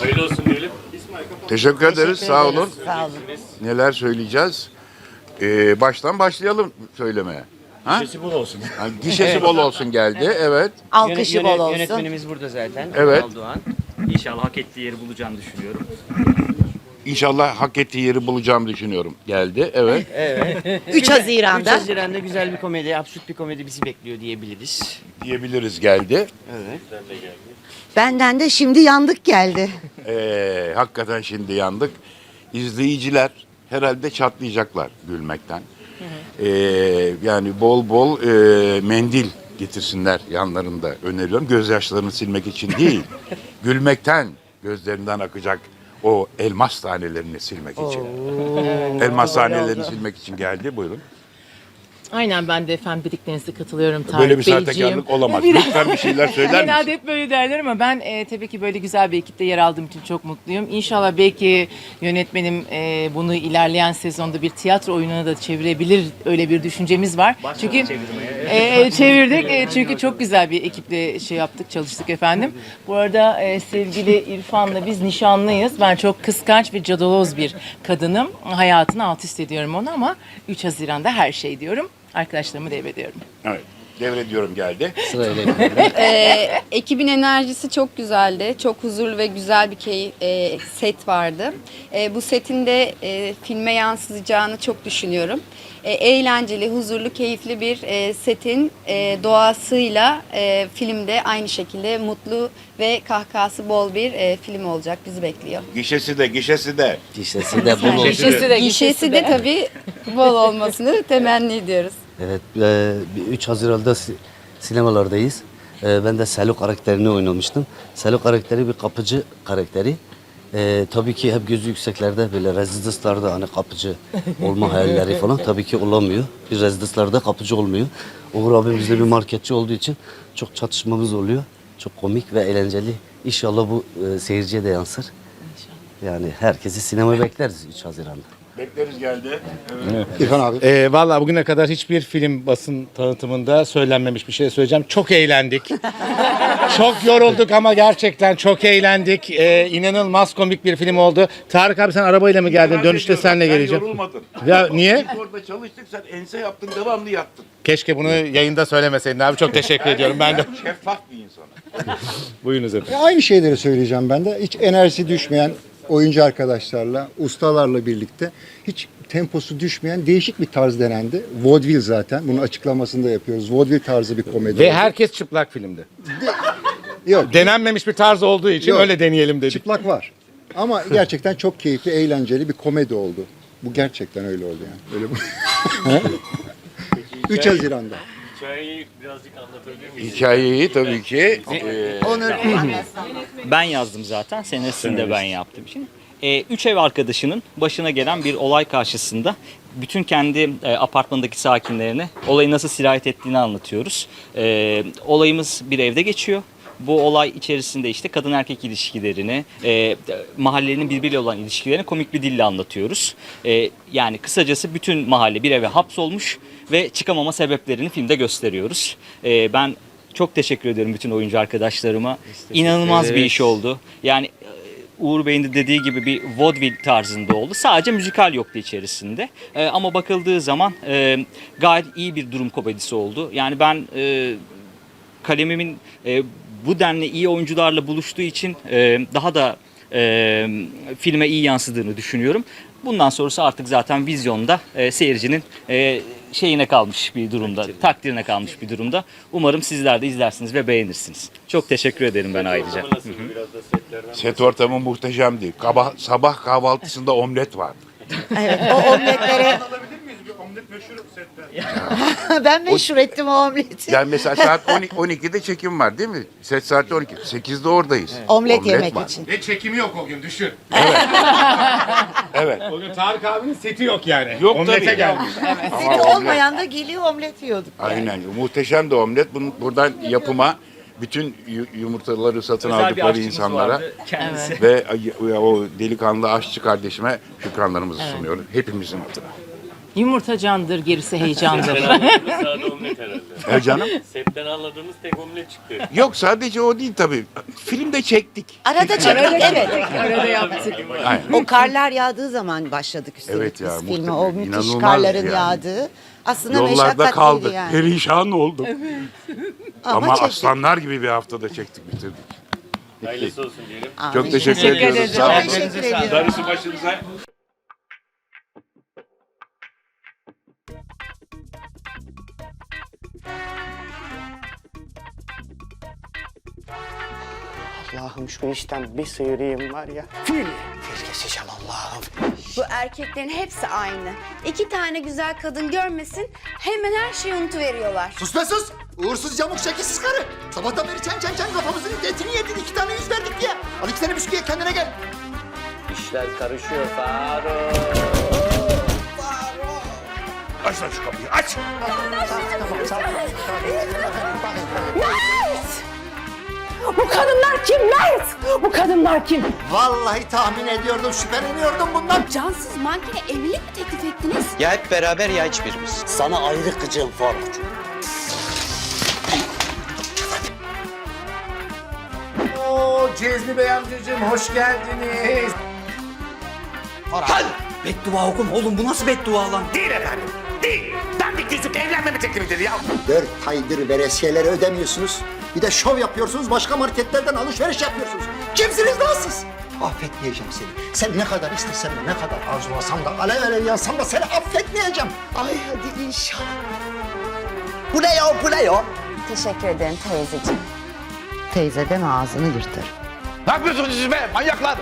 Hayırlı olsun diyelim. Teşekkür ederiz. Sağ olun. Sağ olun. Neler söyleyeceğiz? Ee, baştan başlayalım söylemeye. Ha? Sesi bol olsun. Ha, Gişesi bol olsun geldi. Evet. Alkışı bol olsun. Yönetmenimiz burada zaten. Evet. Ünal Doğan. İnşallah hak ettiği yeri bulacağını düşünüyorum. İnşallah hak ettiği yeri bulacağımı düşünüyorum. Geldi. Evet. 3 3 Haziran'da. Haziran'da güzel bir komedi, absürt bir komedi bizi bekliyor diyebiliriz. Diyebiliriz geldi. Evet. Benden de şimdi yandık geldi. Ee, hakikaten şimdi yandık. İzleyiciler herhalde çatlayacaklar gülmekten. Ee, yani bol bol e, mendil getirsinler yanlarında öneriyorum. Gözyaşlarını silmek için değil, gülmekten gözlerinden akacak o elmas tanelerini silmek için. elmas tanelerini silmek için geldi. Buyurun. Aynen ben de efendim dediklerinize katılıyorum Tarık Böyle bir Beyciğim. sahtekarlık olamaz. Biraz- Lütfen bir şeyler söyler Genelde misin? hep böyle derler ama ben e, tabii ki böyle güzel bir ekipte yer aldığım için çok mutluyum. İnşallah belki yönetmenim e, bunu ilerleyen sezonda bir tiyatro oyununa da çevirebilir öyle bir düşüncemiz var. çünkü e, çevirdik E, çünkü çok güzel bir ekiple şey yaptık çalıştık efendim. Bu arada e, sevgili İrfan'la biz nişanlıyız. Ben çok kıskanç ve cadaloz bir kadınım. Hayatını alt üst ediyorum onu ama 3 Haziran'da her şey diyorum. Arkadaşlarımı devrediyorum. Evet. Devrediyorum geldi. Ee, ekibin enerjisi çok güzeldi. Çok huzurlu ve güzel bir key, e, set vardı. E, bu setin de e, filme yansıyacağını çok düşünüyorum. E, eğlenceli, huzurlu, keyifli bir e, setin e, doğasıyla e, filmde aynı şekilde mutlu ve kahkahası bol bir e, film olacak. Bizi bekliyor. Gişesi de gişesi de. Gişesi de bol olsun. Gişesi de, Gişesi de tabii bol olmasını temenni ediyoruz. Evet, e, bir 3 Haziran'da si- sinemalardayız. E, ben de Selo karakterini oynamıştım. Selo karakteri bir kapıcı karakteri. E, tabii ki hep gözü yükseklerde böyle rezidanslarda hani kapıcı olma hayalleri falan tabii ki olamıyor. Bir rezidanslarda kapıcı olmuyor. Uğur abimiz de bir marketçi olduğu için çok çatışmamız oluyor. Çok komik ve eğlenceli. İnşallah bu e, seyirciye de yansır. Yani herkesi sinemaya bekleriz 3 Haziran'da. Bekleriz geldi. İrfan abi. Ee, Valla bugüne kadar hiçbir film basın tanıtımında söylenmemiş bir şey söyleyeceğim. Çok eğlendik. çok yorulduk ama gerçekten çok eğlendik. Ee, inanılmaz komik bir film oldu. Tarık abi sen arabayla mı geldin? Dönüşte senle geleceğim. Sen yorulmadın. Ya niye? Biz orada çalıştık sen ense yaptın devamlı yattın. Keşke bunu yayında söylemeseydin abi. Çok teşekkür ediyorum. Ben de. Şeffaf bir insan. Buyurunuz efendim. Aynı şeyleri söyleyeceğim ben de. Hiç enerjisi düşmeyen oyuncu arkadaşlarla, ustalarla birlikte hiç temposu düşmeyen değişik bir tarz denendi. Vaudeville zaten. Bunun açıklamasını da yapıyoruz. Vaudeville tarzı bir komedi. Ve oldu. herkes çıplak filmde. Yok, Denenmemiş bir tarz olduğu için Yok. öyle deneyelim dedik. çıplak var. Ama gerçekten çok keyifli, eğlenceli bir komedi oldu. Bu gerçekten öyle oldu yani. Öyle bu. 3 Haziran'da. Hikayeyi birazcık anlatabilir miyiz? Hikayeyi tabii ki e, Onur Ben yazdım zaten. Senarisini de ben yaptım için. Ee, üç ev arkadaşının başına gelen bir olay karşısında bütün kendi e, apartmandaki sakinlerine olayı nasıl sirayet ettiğini anlatıyoruz. Ee, olayımız bir evde geçiyor. Bu olay içerisinde işte kadın erkek ilişkilerini, e, mahallenin birbiriyle olan ilişkilerini komik bir dille anlatıyoruz. E, yani kısacası bütün mahalle bir eve hapsolmuş ve çıkamama sebeplerini filmde gösteriyoruz. E, ben çok teşekkür ediyorum bütün oyuncu arkadaşlarıma. İnanılmaz bir iş oldu. Yani e, Uğur Bey'in de dediği gibi bir vaudeville tarzında oldu. Sadece müzikal yoktu içerisinde. E, ama bakıldığı zaman e, gayet iyi bir durum komedisi oldu. Yani ben e, kalemimin e, bu denli iyi oyuncularla buluştuğu için e, daha da e, filme iyi yansıdığını düşünüyorum. Bundan sonrası artık zaten vizyonda e, seyircinin e, şeyine kalmış bir durumda, takdirine kalmış bir durumda. Umarım sizler de izlersiniz ve beğenirsiniz. Çok teşekkür ederim ben ayrıca. set ortamı muhteşemdi. Kaba, sabah kahvaltısında omlet vardı. Evet o omletlere... ben meşhur ettim o omleti. Yani mesela saat 12, 12'de çekim var değil mi? Set saati 12. 8'de oradayız. Omlet, yemek var. için. Ve çekimi yok o gün düşün. Evet. O gün Tarık abinin seti yok yani. Yok Omlete tabii. gelmiş. Seti Ama omlet- olmayan da geliyor omlet yiyorduk. Aynen. Muhteşem de omlet. Bunun, buradan yapıma bütün yu- yumurtaları satın Özel aldıkları insanlara vardı kendisi. ve o delikanlı aşçı kardeşime şükranlarımızı sunuyoruz. Hepimizin adına. Yumurta candır, gerisi heyecandır. Sade omlet herhalde. E canım? Setten anladığımız tek omlet çıktı. Yok sadece o değil tabii. Filmde çektik. Arada çektik evet. Arada yaptık. Aynen. O karlar yağdığı zaman başladık üstelik Evet ya, biz filme. muhtemelen. O müthiş İnanılmaz karların yani. yağdığı. Aslında Yollarda kaldık. yani. Perişan olduk. Ama, Ama, çektik. aslanlar gibi bir haftada çektik bitirdik. Hayırlısı olsun diyelim. Çok teşekkür, Teşekkür ediyoruz. ederiz. Sağ olun. Çok teşekkür ediyorum. Darısı başınıza. Allah'ım şu işten bir sıyırayım var ya. Fil. Fil keseceğim Allah'ım. Bu erkeklerin hepsi aynı. İki tane güzel kadın görmesin hemen her şeyi unutuveriyorlar. Sus be sus. Uğursuz camuk şekilsiz karı. Sabahtan beri çen çen çen kafamızın etini yedin. iki tane yüz verdik diye. Al iki tane bisküviye kendine gel. İşler karışıyor Faruk. Aç lan şu kapıyı aç. Bu Mert? Bu kadınlar kim? Vallahi tahmin ediyordum, şüpheleniyordum bundan. Cansız mankene evlilik mi teklif ettiniz? Ya hep beraber ya hiçbirimiz. Sana ayrı kıcığım Faruk. Oo Cezmi Bey amcacığım hoş geldiniz. Lan! Beddua okuma oğlum bu nasıl beddua lan? Değil efendim. Değil. Dandik yüzük evlenmeme teklifidir ya. Dört aydır veresiyeleri ödemiyorsunuz. Bir de şov yapıyorsunuz, başka marketlerden alışveriş yapıyorsunuz. Kimsiniz lan siz? Affetmeyeceğim seni. Sen ne kadar istesen de, ne kadar arzulasam da, alev alev yansam da seni affetmeyeceğim. Ay hadi inşallah. Bu ne ya, bu ne ya? Teşekkür ederim teyzeciğim. Teyze deme ağzını yırtır. Ne yapıyorsunuz siz be manyaklar?